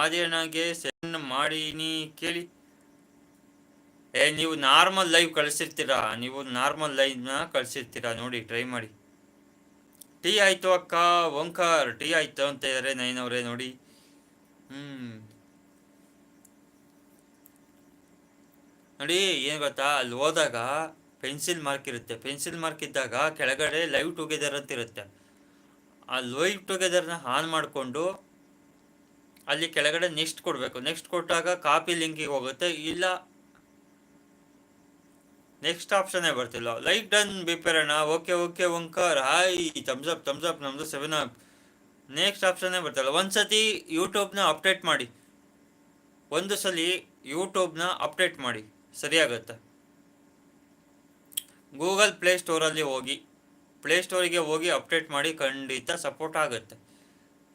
ಆರ್ಯನಾಗೆ send ಮಾಡೀನಿ ಕೇಳಿ. ಏ, ನೀವು ನಾರ್ಮಲ್ ಲೈವ್ ಕಳಿಸಿರ್ತೀರಾ? ನೀವು ನಾರ್ಮಲ್ ಲೈವ್ನ ಕಳಿಸಿರ್ತೀರಾ? ನೋಡಿ, ಟ್ರೈ ಮಾಡಿ. ಟೀ ಆಯಿತು ಅಕ್ಕ, ಓಂಕಾರ್. ಟೀ ಆಯಿತು ಅಂತ ಇದಾರೆ ನೈನವರೇ, ನೋಡಿ. ಹ್ಮ್. ನೋಡಿ, ಏನು ಗೊತ್ತಾ? ಅಲ್ಲಿ ಹೋದಾಗ ಪೆನ್ಸಿಲ್ ಮಾರ್ಕ್ ಇರುತ್ತೆ. ಪೆನ್ಸಿಲ್ ಮಾರ್ಕ್ ಇದ್ದಾಗ ಕೆಳಗಡೆ ಲೈವ್ ಟುಗೆದರ್ ಅಂತ ಇರುತ್ತೆ. ಆ ಲೈವ್ ಟುಗೆದರ್ನ ಆನ್ ಮಾಡಿಕೊಂಡು ಅಲ್ಲಿ ಕೆಳಗಡೆ ನೆಕ್ಸ್ಟ್ ಕೊಡಬೇಕು. ನೆಕ್ಸ್ಟ್ ಕೊಟ್ಟಾಗ ಕಾಪಿ ಲಿಂಕಿಗೆ ಹೋಗುತ್ತೆ. ಇಲ್ಲ ನೆಕ್ಸ್ಟ್ ಆಪ್ಷನ್ನೇ ಬರ್ತಿಲ್ಲ. Like done ಬಿಪೇರಣ್ಣ okay okay Omkar hi thumbs up thumbs up ನಮ್ಮದು ಸೆವೆನ್ ಅಪ್ ನೆಕ್ಸ್ಟ್ ಆಪ್ಷನ್ನೇ ಬರ್ತಿಲ್ಲ. ಒಂದ್ಸತಿ ಯೂಟ್ಯೂಬ್ನ ಅಪ್ಡೇಟ್ ಮಾಡಿ. ಒಂದು ಸಲ ಯೂಟ್ಯೂಬ್ನ ಅಪ್ಡೇಟ್ ಮಾಡಿ. ಸರಿಯಾಗತ್ತೆ? ಗೂಗಲ್ ಪ್ಲೇ ಸ್ಟೋರಲ್ಲಿ ಹೋಗಿ ಪ್ಲೇ ಸ್ಟೋರಿಗೆ ಹೋಗಿ ಅಪ್ಡೇಟ್ ಮಾಡಿ ಖಂಡಿತ ಸಪೋರ್ಟ್ ಆಗುತ್ತೆ.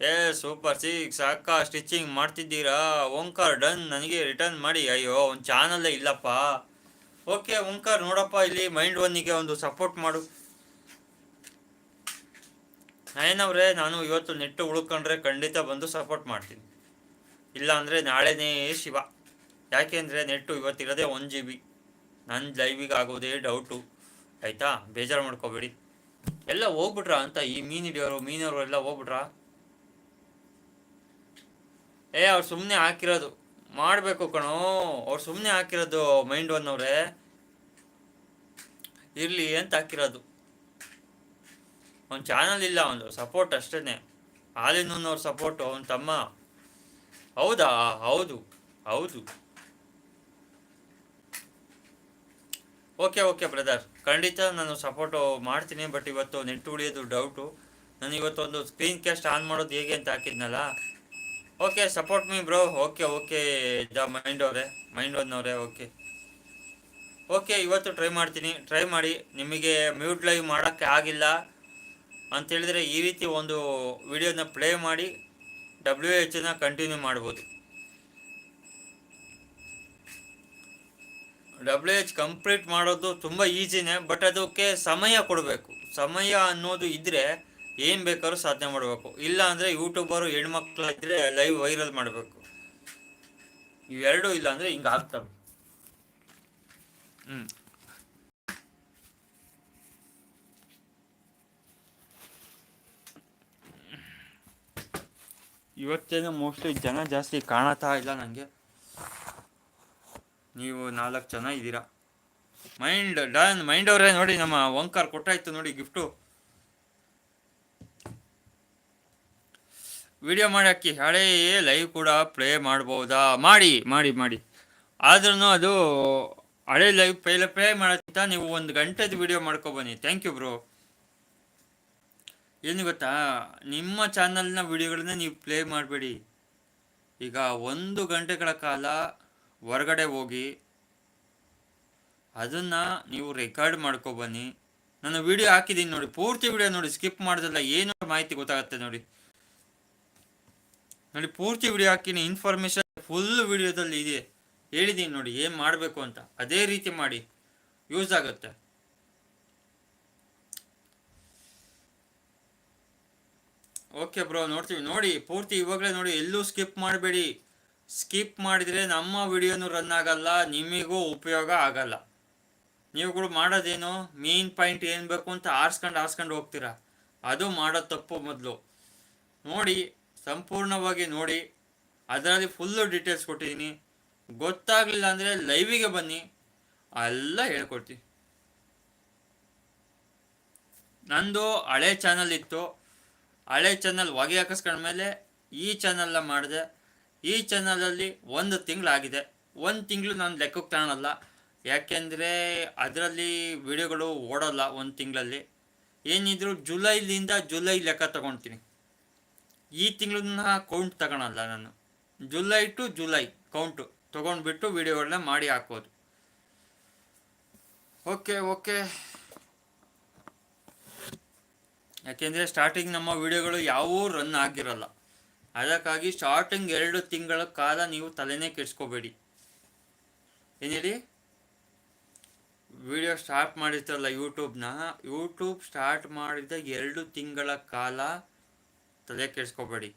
ಏ, ಸೂಪರ್. ಸಿಕ್ಸ್ ಅಕ್ಕ ಸ್ಟಿಚಿಂಗ್ ಮಾಡ್ತಿದ್ದೀರಾ? ಓಂಕಾರ್ ಡನ್. ನನಗೆ ರಿಟರ್ನ್ ಮಾಡಿ. ಅಯ್ಯೋ ಒಂದು ಚಾನಲ್ಲೇ ಇಲ್ಲಪ್ಪ. ಓಕೆ, ಓಂಕಾರ್, ನೋಡಪ್ಪ. ಇಲ್ಲಿ ಮೈಂಡ್ ಒನ್ನಿಗೆ ಒಂದು ಸಪೋರ್ಟ್ ಮಾಡು. ಏನವ್ರೆ ನಾನು ಇವತ್ತು ನೆಟ್ಟು ಉಳ್ಕೊಂಡ್ರೆ ಖಂಡಿತ ಬಂದು ಸಪೋರ್ಟ್ ಮಾಡ್ತೀನಿ. ಇಲ್ಲ ಅಂದರೆ ನಾಳೆನೇ ಶಿವ. ಯಾಕೆಂದರೆ ನೆಟ್ಟು ಇವತ್ತಿರೋದೇ ಒನ್ ಜಿ ಬಿ. ನನ್ನ ಲೈವಿಗೆ ಆಗೋದೇ ಡೌಟು. ಆಯಿತಾ? ಬೇಜಾರು ಮಾಡ್ಕೋಬೇಡಿ. ಎಲ್ಲ ಹೋಗ್ಬಿಟ್ರಾ ಅಂತ ಈ ಮೀನು ಹಿಡಿಯೋರು, ಮೀನವರು ಎಲ್ಲ ಹೋಗ್ಬಿಟ್ರಾ? ಏ, ಅವ್ರು ಸುಮ್ಮನೆ ಹಾಕಿರೋದು. ಮಾಡಬೇಕು ಕಣೋ. ಅವ್ರು ಸುಮ್ಮನೆ ಹಾಕಿರೋದು ಮೈಂಡ್ ಒನ್ ಅವರೇ. ಇರಲಿ ಅಂತ ಹಾಕಿರೋದು. ಒಂದು ಚಾನಲ್ ಇಲ್ಲ, ಒಂದು ಸಪೋರ್ಟ್ ಅಷ್ಟೇ ಹಾಲಿನವ್ರ ಸಪೋರ್ಟು ಅವನ ತಮ್ಮ. ಹೌದಾ? ಹೌದು. ಹೌದು. ಓಕೆ ಓಕೆ ಬ್ರದರ್ ಖಂಡಿತ ನಾನು ಸಪೋರ್ಟು ಮಾಡ್ತೀನಿ ಬಟ್ ಇವತ್ತು ನೆಟ್ಟು ಉಳಿಯೋದು ಡೌಟು ನಾನು ಇವತ್ತೊಂದು ಸ್ಕ್ರೀನ್ ಕ್ಯಾಸ್ಟ್ ಆನ್ ಮಾಡೋದು ಹೇಗೆ ಅಂತ ಹಾಕಿದ್ನಲ್ಲ? Okay support me bro okay okay the mind ಅವರೇ ಮೈಂಡ್ ಒನ್ನವರೇ ಓಕೆ ಓಕೆ ಇವತ್ತು ಟ್ರೈ ಮಾಡ್ತೀನಿ. ಟ್ರೈ ಮಾಡಿ. ನಿಮಗೆ ಮ್ಯೂಟ್ ಲೈವ್ ಮಾಡೋಕ್ಕೆ ಆಗಿಲ್ಲ ಅಂತೇಳಿದರೆ ಈ ರೀತಿ ಒಂದು ವಿಡಿಯೋನ ಪ್ಲೇ ಮಾಡಿ ಡಬ್ಲ್ಯೂ ಎಚ್ನ ಕಂಟಿನ್ಯೂ ಮಾಡ್ಬೋದು. ಡಬ್ಲ್ಯೂ ಎಚ್ ಕಂಪ್ಲೀಟ್ ಮಾಡೋದು ತುಂಬ ಈಸಿನೇ ಬಟ್ ಅದಕ್ಕೆ ಸಮಯ ಕೊಡಬೇಕು. ಸಮಯ ಅನ್ನೋದು ಇದ್ದರೆ ಏನು ಬೇಕಾದ್ರೂ ಸಾಧನೆ ಮಾಡಬೇಕು. ಇಲ್ಲ ಅಂದರೆ ಯೂಟ್ಯೂಬರು ಹೆಣ್ಮಕ್ಳು ಇದ್ದರೆ ಲೈವ್ ವೈರಲ್ ಮಾಡಬೇಕು. ಇವೆರಡೂ ಇಲ್ಲ ಅಂದರೆ ಹಿಂಗೆ ಆಗ್ತವೆ. ಹ್ಞೂ ಇವತ್ತೇನು ಮೋಸ್ಟ್ಲಿ ಜನ ಜಾಸ್ತಿ ಕಾಣತಾ ಇಲ್ಲ ನನಗೆ ನೀವು ನಾಲ್ಕು ಜನ ಇದ್ದೀರಾ. ಮೈಂಡ್ ಡನ್ ಮೈಂಡ್ ಅವರೇ ನೋಡಿ ನಮ್ಮ ಓಂಕಾರ್ ಕೊಟ್ಟಾಯ್ತು ನೋಡಿ ಗಿಫ್ಟು. ವಿಡಿಯೋ ಮಾಡಿ ಹಾಕಿ ಹಳೇ ಲೈವ್ ಕೂಡ ಪ್ಲೇ ಮಾಡ್ಬೋದಾ? ಮಾಡಿ ಮಾಡಿ ಮಾಡಿ. ಆದ್ರೂ ಅದು ಹಳೆ ಲೈವ್ ಪೈಲ, ಪ್ಲೇ ಮಾಡೋಕ್ಕಿಂತ ನೀವು ಒಂದು ಗಂಟೆದು ವಿಡಿಯೋ ಮಾಡ್ಕೊಬನ್ನಿ ಥ್ಯಾಂಕ್ ಯು ಬ್ರೋ ಏನು ಗೊತ್ತಾ? ನಿಮ್ಮ ಚಾನಲ್ನ ವಿಡಿಯೋಗಳನ್ನ ನೀವು ಪ್ಲೇ ಮಾಡಬೇಡಿ. ಈಗ ಒಂದು ಗಂಟೆಗಳ ಕಾಲ ಹೊರಗಡೆ ಹೋಗಿ ಅದನ್ನು ನೀವು ರೆಕಾರ್ಡ್ ಮಾಡ್ಕೊಬನ್ನಿ ನಾನು ವಿಡಿಯೋ ಹಾಕಿದ್ದೀನಿ ನೋಡಿ. ಪೂರ್ತಿ ವಿಡಿಯೋ ನೋಡಿ. ಸ್ಕಿಪ್ ಮಾಡೋದಲ್ಲ. ಏನು ಮಾಹಿತಿ ಗೊತ್ತಾಗುತ್ತೆ ನೋಡಿ. ನೋಡಿ, ಪೂರ್ತಿ ವಿಡಿಯೋ ಹಾಕಿನಿ. ಇನ್ಫಾರ್ಮೇಶನ್ ಫುಲ್ ವಿಡಿಯೋದಲ್ಲಿ ಇದೆ. ಹೇಳಿದ್ದೀನಿ ನೋಡಿ, ಏನು ಮಾಡಬೇಕು ಅಂತ. ಅದೇ ರೀತಿ ಮಾಡಿ. ಯೂಸ್ ಆಗುತ್ತೆ. ಓಕೆ ಬ್ರೋ ನೋಡ್ತೀವಿ. ನೋಡಿ, ಪೂರ್ತಿ ಇವಾಗಲೇ ನೋಡಿ, ಎಲ್ಲೂ ಸ್ಕಿಪ್ ಮಾಡಬೇಡಿ. ಸ್ಕಿಪ್ ಮಾಡಿದರೆ ನಮ್ಮ ವಿಡಿಯೋನು ರನ್ ಆಗಲ್ಲ, ನಿಮಗೂ ಉಪಯೋಗ ಆಗಲ್ಲ. ನೀವುಗಳು ಮಾಡೋದೇನು? ಮೇನ್ ಪಾಯಿಂಟ್ ಏನು ಬೇಕು ಅಂತ ಆರಿಸ್ಕೊಂಡು ಆರಿಸ್ಕೊಂಡು ಹೋಗ್ತೀರಾ? ಅದು ಮಾಡೋ ತಪ್ಪು ಮೊದಲು. ನೋಡಿ ಸಂಪೂರ್ಣವಾಗಿ ನೋಡಿ, ಅದರಲ್ಲಿ ಫುಲ್ಲು ಡೀಟೇಲ್ಸ್ ಕೊಟ್ಟಿದ್ದೀನಿ. ಗೊತ್ತಾಗಲಿಲ್ಲ ಅಂದರೆ ಲೈವಿಗೆ ಬನ್ನಿ. ಎಲ್ಲ ಹೇಳ್ಕೊಡ್ತೀನಿ. ನಂದು ಹಳೆ ಚಾನಲ್ ಇತ್ತು. ಹಳೆ ಚಾನಲ್ ಹೊಗೆ ಹಾಕಿಸ್ಕೊಂಡ್ಮೇಲೆ ಈ ಚಾನಲ್ನ ಮಾಡಿದೆ. ಈ ಚಾನಲಲ್ಲಿ ಒಂದು ತಿಂಗಳಾಗಿದೆ. ಒಂದು ತಿಂಗಳು ನಾನು ಲೆಕ್ಕಕ್ಕೆ ತಗೊಳಲ್ಲ ಯಾಕೆಂದರೆ ಅದರಲ್ಲಿ ವಿಡಿಯೋಗಳು ಓಡೋಲ್ಲ ಒಂದು ತಿಂಗಳಲ್ಲಿ. ಏನಿದ್ರು ಜುಲೈಲಿಂದ ಜುಲೈ ಲೆಕ್ಕ ತಗೊಳ್ತೀನಿ ಈ ತಿಂಗಳನ್ನ ಕೌಂಟ್ ತಗೊಳಲ್ಲ ನಾನು. ಜುಲೈ ಟು ಜುಲೈ ಕೌಂಟು ತೊಗೊಂಡ್ಬಿಟ್ಟು ವಿಡಿಯೋಗಳನ್ನ ಮಾಡಿ ಹಾಕೋದು. ಓಕೆ ಓಕೆ ಯಾಕೆಂದರೆ ಸ್ಟಾರ್ಟಿಂಗ್ ನಮ್ಮ ವಿಡಿಯೋಗಳು ಯಾವೂ ರನ್ ಆಗಿರಲ್ಲ. ಅದಕ್ಕಾಗಿ ಸ್ಟಾರ್ಟಿಂಗ್ ಎರಡು ತಿಂಗಳ ಕಾಲ ನೀವು ತಲೆನೇ ಕೆಡಿಸ್ಕೋಬೇಡಿ. ಏನು ಹೇಳಿ ವಿಡಿಯೋ ಸ್ಟಾರ್ಟ್ ಮಾಡಿರ್ತಾರಲ್ಲ ಯೂಟ್ಯೂಬ್ನ ಯೂಟ್ಯೂಬ್ ಸ್ಟಾರ್ಟ್ ಮಾಡಿದ ಎರಡು ತಿಂಗಳ ಕಾಲ ತಲೆ ಕೆಡಿಸ್ಕೋಬೇಡಿ